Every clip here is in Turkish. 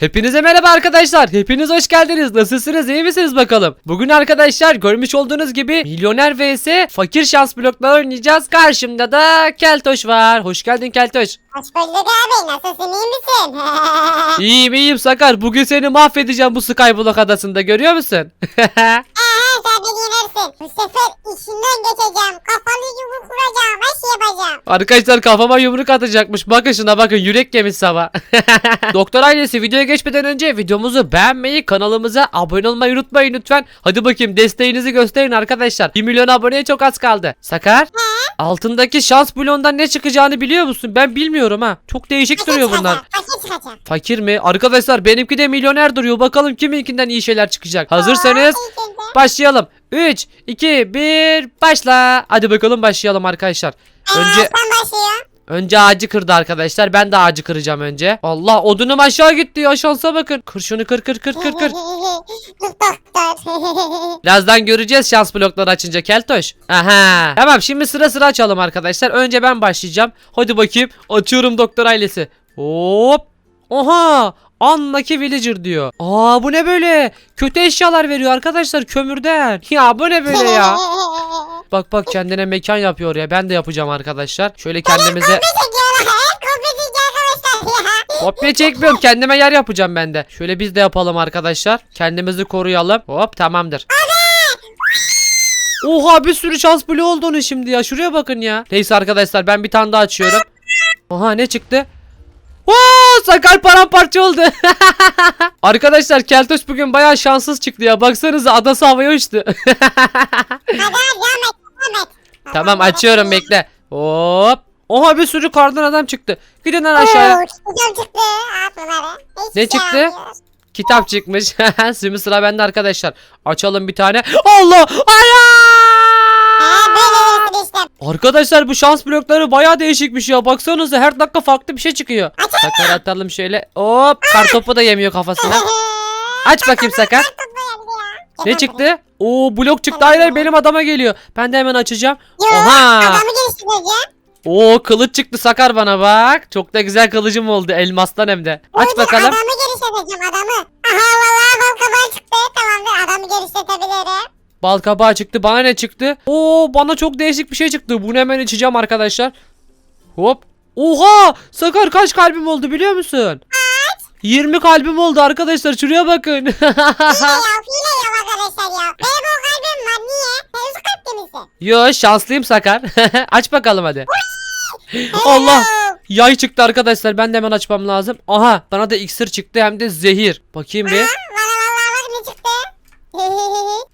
Hepinize merhaba arkadaşlar. Hepiniz hoş geldiniz. Nasılsınız? iyi misiniz bakalım? Bugün arkadaşlar görmüş olduğunuz gibi milyoner vs fakir şans blokları oynayacağız. Karşımda da Keltoş var. Hoş geldin Keltoş. Hoş bulduk abi. Nasılsın iyi misin? İyiyim iyiyim Sakar. Bugün seni mahvedeceğim bu Skyblock adasında görüyor musun? Eee sen de yenersin. Bu sefer işinden geçeceğim. Kafanı yumruk kuracağım. Her şey yapacağım. Arkadaşlar kafama yumruk atacakmış. Bakın şuna bakın yürek yemiş sabah. Doktor ailesi videoya geçmeden önce videomuzu beğenmeyi, kanalımıza abone olmayı unutmayın lütfen. Hadi bakayım desteğinizi gösterin arkadaşlar. 1 milyon aboneye çok az kaldı. Sakar, altındaki şans bloğundan ne çıkacağını biliyor musun? Ben bilmiyorum ha. Çok değişik duruyor bunlar. Fakir mi? Arkadaşlar benimki de milyoner duruyor. Bakalım kiminkinden iyi şeyler çıkacak. Hazırsanız başlayalım. 3, 2, 1, başla. Hadi bakalım başlayalım arkadaşlar. Önce Aa, sen başlıyor. Önce ağacı kırdı arkadaşlar. Ben de ağacı kıracağım önce. Allah odunum aşağı gitti ya şansa bakın. Kır şunu kır kır kır kır kır. Doktor. Birazdan göreceğiz şans blokları açınca Keltoş. Aha. Tamam şimdi sıra sıra açalım arkadaşlar. Önce ben başlayacağım. Hadi bakayım. Açıyorum doktor ailesi. Hop. Oha. Anlaki villager diyor. Aa bu ne böyle? Kötü eşyalar veriyor arkadaşlar kömürden. Ya bu ne böyle ya? Bak bak kendine mekan yapıyor ya. Ben de yapacağım arkadaşlar. Şöyle kendimize Kopya çekmiyorum kendime yer yapacağım ben de. Şöyle biz de yapalım arkadaşlar. Kendimizi koruyalım. Hop tamamdır. Oha bir sürü şans bloğu oldu onun şimdi ya. Şuraya bakın ya. Neyse arkadaşlar ben bir tane daha açıyorum. Oha ne çıktı? Oo, sakar paramparça oldu. arkadaşlar Keltoş bugün bayağı şanssız çıktı ya. Baksanıza adası havaya uçtu. Tamam açıyorum bekle. Hop. Oha bir sürü kardan adam çıktı. Gidin lan aşağıya. Oo, çıktı. Bunları. Ne şey çıktı? yapmıyoruz. Kitap çıkmış. Şimdi sıra bende arkadaşlar. Açalım bir tane. Allah! Hayır! Ha böyle verirsin işte. Arkadaşlar bu şans blokları baya değişikmiş ya. Baksanıza her dakika farklı bir şey çıkıyor. Sakar atalım şöyle. Hop! Kartopu da yemiyor kafasına. Aç bakayım Sakar. Ne çıktı? Oo blok çıktı. Hayır hayır benim adama geliyor. Ben de hemen açacağım. Yok Oha! adamı geliştireceğim. Oo kılıç çıktı Sakar bana bak. Çok da güzel kılıcım oldu elmastan hem de. Aç dur, bakalım. Adamı geliştireceğim adamı. Aha vallahi bal kabağı çıktı. Tamamdır adamı geliştirebilirim. Bal kabağı çıktı. Bana ne çıktı? Oo bana çok değişik bir şey çıktı. Bunu hemen içeceğim arkadaşlar. Hop. Oha! Sakar kaç kalbim oldu biliyor musun? 20 kalbim oldu arkadaşlar. Şuraya bakın. Hile ya Yo şanslıyım Sakar. Aç bakalım hadi. Allah! Yay çıktı arkadaşlar. Ben de hemen açmam lazım. Aha! Bana da iksir çıktı hem de zehir. Bakayım bir.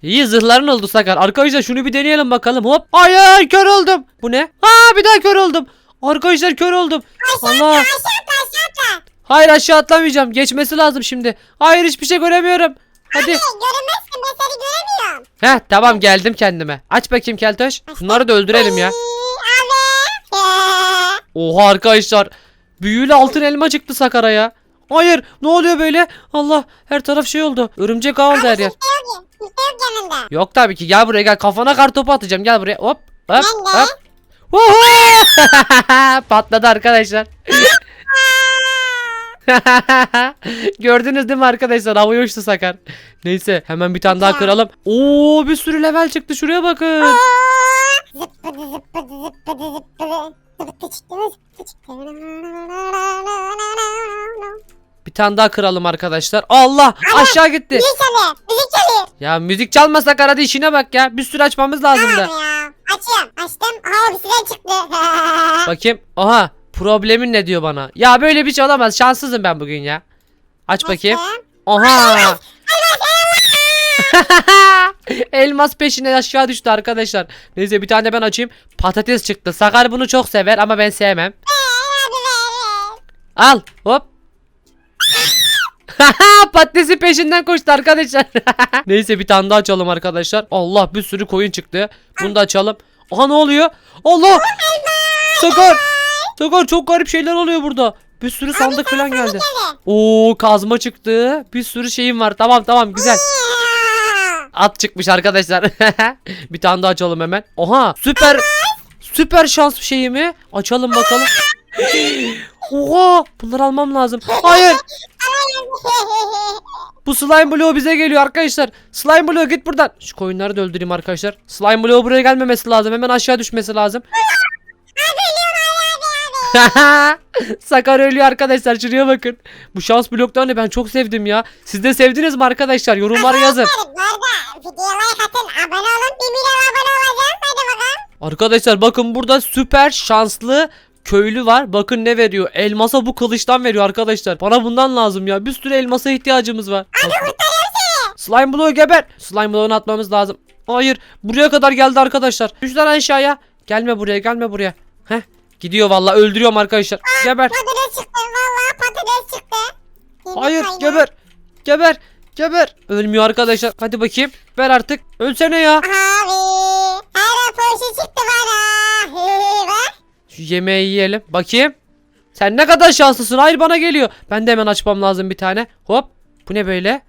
İyi zırhların oldu Sakar. Arkadaşlar şunu bir deneyelim bakalım. Hop. Hayır kör oldum. Bu ne? Ha bir daha kör oldum. Arkadaşlar kör oldum. Allah. aşağı atla aşağı atla. Hayır aşağı atlamayacağım. Geçmesi lazım şimdi. Hayır hiçbir şey göremiyorum. Hadi. Hey, görünmezsin ben seni göremiyorum. Heh tamam geldim kendime. Aç bakayım Keltoş. Bunları da öldürelim ya. Abi. Oha arkadaşlar. Büyülü altın elma çıktı Sakar'a ya. Hayır ne oluyor böyle? Allah her taraf şey oldu. Örümcek ağ oldu her yer. Kimse yok ki. Kimse yok yanında. Yok tabii ki gel buraya gel kafana kartopu atacağım gel buraya hop hop Ben de. hop. Patladı arkadaşlar. Gördünüz değil mi arkadaşlar? Havaya uçtu Sakar. Neyse hemen bir tane daha kıralım. Oo bir sürü level çıktı şuraya bakın. Bir tane daha kıralım arkadaşlar. Allah aşağı gitti. Müzik çalıyor. Müzik çalıyor. Ya müzik çalma Sakar hadi işine bak ya. Bir sürü açmamız lazım da. Tamam ya. Açıyorum. Açtım. Aa bir silah çıktı. Bakayım. Aha problemin ne diyor bana? Ya böyle bir şey olamaz. Şanssızım ben bugün ya. Aç bakayım. Oha. Elmas peşine aşağı düştü arkadaşlar. Neyse bir tane ben açayım. Patates çıktı. Sakar bunu çok sever ama ben sevmem. Ver. Al hop. Patatesin peşinden koştu arkadaşlar. Neyse bir tane daha açalım arkadaşlar. Allah bir sürü koyun çıktı. Bunu da açalım. Aha ne oluyor? Allah! Sakar! Sakar çok garip şeyler oluyor burada. Bir sürü sandık falan geldi. Oo kazma çıktı. Bir sürü şeyim var. Tamam tamam güzel. At çıkmış arkadaşlar. bir tane daha açalım hemen. Oha süper süper şans şeyi mi? Açalım bakalım. Oha bunları almam lazım. Hayır. Hayır Bu slime bloğu bize geliyor arkadaşlar. Slime bloğu git buradan. Şu koyunları da öldüreyim arkadaşlar. Slime bloğu buraya gelmemesi lazım. Hemen aşağı düşmesi lazım. Sakar ölüyor arkadaşlar. Şuraya bakın. Bu şans bloklarını ben çok sevdim ya. Siz de sevdiniz mi arkadaşlar? Yorumlara yazın. Bu arada videoya like atın. Abone olun. 1 milyon abone olacağız. Hadi bakalım. Arkadaşlar bakın burada süper şanslı köylü var. Bakın ne veriyor. Elmasa bu kılıçtan veriyor arkadaşlar. Bana bundan lazım ya. Bir sürü elmasa ihtiyacımız var. Bakın. Slime bloğu geber. Slime bloğunu atmamız lazım. Hayır. Buraya kadar geldi arkadaşlar. Düş lan aşağıya. Gelme buraya gelme buraya. Heh. Gidiyor vallahi öldürüyorum arkadaşlar. Geber. Patates çıktı. Valla patates çıktı. Yemin Hayır kaynağı. geber. Geber. Geber. Ölmüyor arkadaşlar. Hadi bakayım. Ver artık. Ölsene ya. Abi. Her poşu çıktı bana. Şu yemeği yiyelim. Bakayım. Sen ne kadar şanslısın. Hayır bana geliyor. Ben de hemen açmam lazım bir tane. Hop. Bu ne böyle?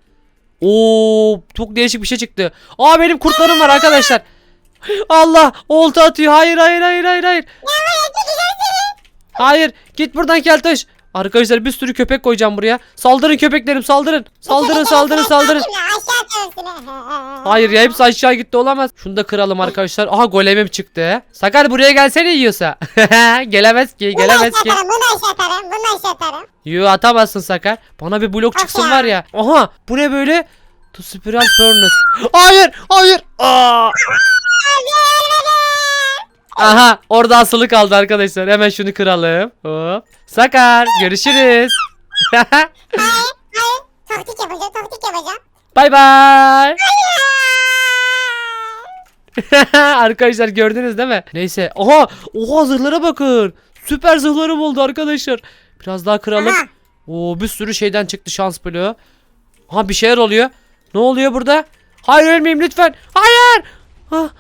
Oo, çok değişik bir şey çıktı. Aa benim kurtlarım var arkadaşlar. Allah, olta atıyor. Hayır, hayır, hayır, hayır, hayır. Hayır, git buradan keltoş. Arkadaşlar bir sürü köpek koyacağım buraya. Saldırın köpeklerim, saldırın. Saldırın, saldırın, saldırın. Hayır ya hepsi aşağı gitti olamaz. Şunu da kıralım arkadaşlar. Aha golemim çıktı. Sakar buraya gelsene yiyorsa. gelemez ki gelemez ki. Bunu aşağı atarım. Bunu aşağı atarım. Yo atamazsın Sakar. Bana bir blok çıksın var ya. Aha bu ne böyle? The Spiral Furnace. Hayır hayır. Aa. Aha orada asılı kaldı arkadaşlar. Hemen şunu kıralım. Hop. Sakar görüşürüz. Hayır. Taktik yapacağım. Taktik yapacağım. Bay bay. arkadaşlar gördünüz değil mi? Neyse. Oha. Oha zırhlara bakın. Süper zırhlarım oldu arkadaşlar. Biraz daha kıralım. Aha. Oo bir sürü şeyden çıktı şans bloğu. Ha bir şeyler oluyor. Ne oluyor burada? Hayır ölmeyeyim lütfen. Hayır. Ha.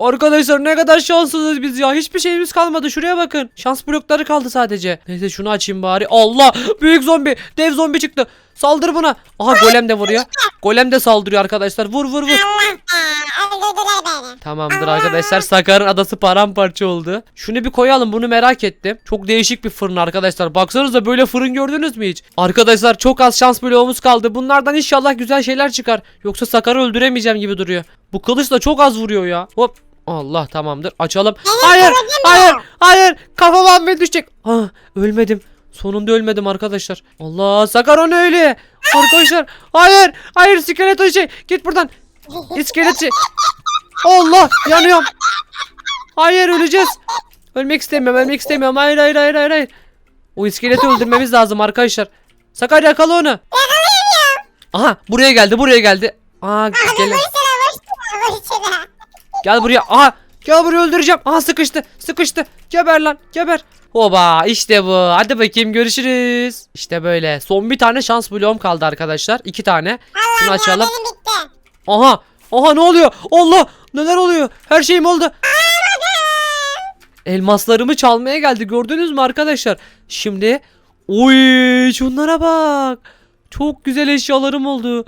Arkadaşlar ne kadar şanssızız biz ya. Hiçbir şeyimiz kalmadı. Şuraya bakın. Şans blokları kaldı sadece. Neyse şunu açayım bari. Allah. Büyük zombi. Dev zombi çıktı. Saldır buna. Aha golem de vuruyor. Golem de saldırıyor arkadaşlar. Vur vur vur. Tamamdır arkadaşlar. Sakar'ın adası paramparça oldu. Şunu bir koyalım. Bunu merak ettim. Çok değişik bir fırın arkadaşlar. Baksanıza böyle fırın gördünüz mü hiç? Arkadaşlar çok az şans bloğumuz kaldı. Bunlardan inşallah güzel şeyler çıkar. Yoksa Sakar'ı öldüremeyeceğim gibi duruyor. Bu kılıç da çok az vuruyor ya. Hop. Allah tamamdır. Açalım. Hayır. Hayır. Hayır. Kafama ahmet düşecek. Ah ölmedim. Sonunda ölmedim arkadaşlar. Allah Sakar o ne öyle? Arkadaşlar. Hayır. Hayır iskelet şey. Git buradan. İskeletçi. Allah yanıyorum. Hayır öleceğiz. Ölmek istemiyorum ölmek istemiyorum. Hayır hayır hayır hayır. hayır. O iskeleti öldürmemiz lazım arkadaşlar. Sakar yakala onu. Aha buraya geldi buraya geldi. Aa gel. Gel buraya. Aha gel buraya öldüreceğim. Aha sıkıştı sıkıştı. Geber lan geber. Hoba işte bu. Hadi bakayım görüşürüz. İşte böyle. Son bir tane şans bloğum kaldı arkadaşlar. İki tane. Şunu açalım. Aha. Aha ne oluyor? Allah neler oluyor? Her şeyim oldu. Elmaslarımı çalmaya geldi gördünüz mü arkadaşlar? Şimdi oy şunlara bak. Çok güzel eşyalarım oldu.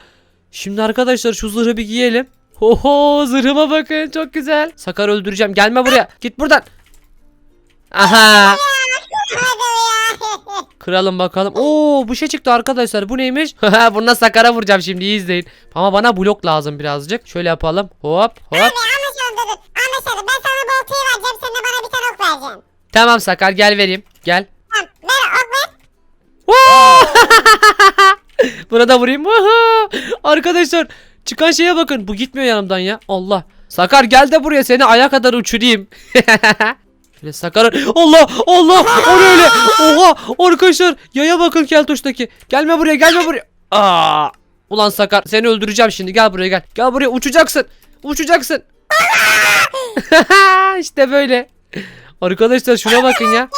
Şimdi arkadaşlar şu zırhı bir giyelim. Oho zırhıma bakın çok güzel. Sakar öldüreceğim gelme buraya. Git buradan. Aha. Kıralım bakalım. Oo bu şey çıktı arkadaşlar. Bu neymiş? Bununla Sakar'a vuracağım şimdi iyi izleyin. Ama bana blok lazım birazcık. Şöyle yapalım. Hop hop. Abi anlaşalım dur. Anlaşalım. Ben sana bu okuyı vereceğim. Sen de bana bir tane ok vereceksin. Tamam Sakar gel vereyim. Gel. Tamam. Ver ok ver. Buna da vurayım. Arkadaşlar çıkan şeye bakın. Bu gitmiyor yanımdan ya. Allah. Sakar gel de buraya seni aya kadar uçurayım. Şöyle Sakar. Allah Allah. O ne öyle? Oha arkadaşlar yaya bakın keltoştaki. Gelme buraya gelme buraya. Aa. Ulan Sakar seni öldüreceğim şimdi. Gel buraya gel. Gel buraya uçacaksın. Uçacaksın. işte böyle. Arkadaşlar şuna bakın ya.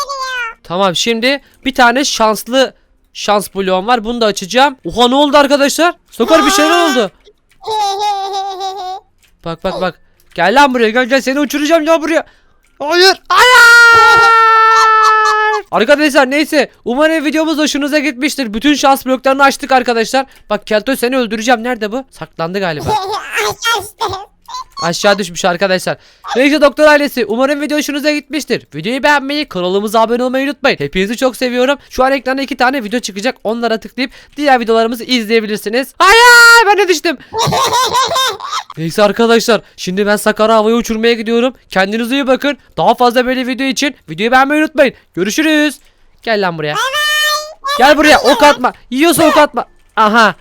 Tamam şimdi bir tane şanslı şans bloğum var. Bunu da açacağım. Oha ne oldu arkadaşlar? Sakar bir şeyler oldu. Bak bak bak. Gel lan buraya gel gel seni uçuracağım ya buraya. Hayır. Hayır. Arkadaşlar neyse umarım videomuz hoşunuza gitmiştir. Bütün şans bloklarını açtık arkadaşlar. Bak Keltoş seni öldüreceğim. Nerede bu? Saklandı galiba. Aşağı düşmüş arkadaşlar. Neyse doktor ailesi umarım video hoşunuza gitmiştir. Videoyu beğenmeyi kanalımıza abone olmayı unutmayın. Hepinizi çok seviyorum. Şu an ekranda iki tane video çıkacak. Onlara tıklayıp diğer videolarımızı izleyebilirsiniz. Hayır ben de düştüm. Neyse arkadaşlar şimdi ben Sakar'a havaya uçurmaya gidiyorum. Kendinize iyi bakın. Daha fazla böyle video için videoyu beğenmeyi unutmayın. Görüşürüz. Gel lan buraya. Gel buraya ok atma. Yiyorsa ok atma. Aha.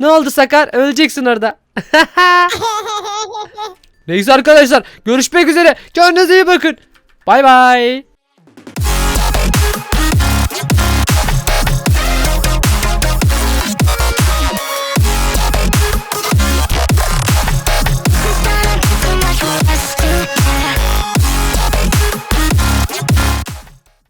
Ne oldu Sakar? Öleceksin orada. Neyse arkadaşlar görüşmek üzere. Kendinize iyi bakın. Bay bay.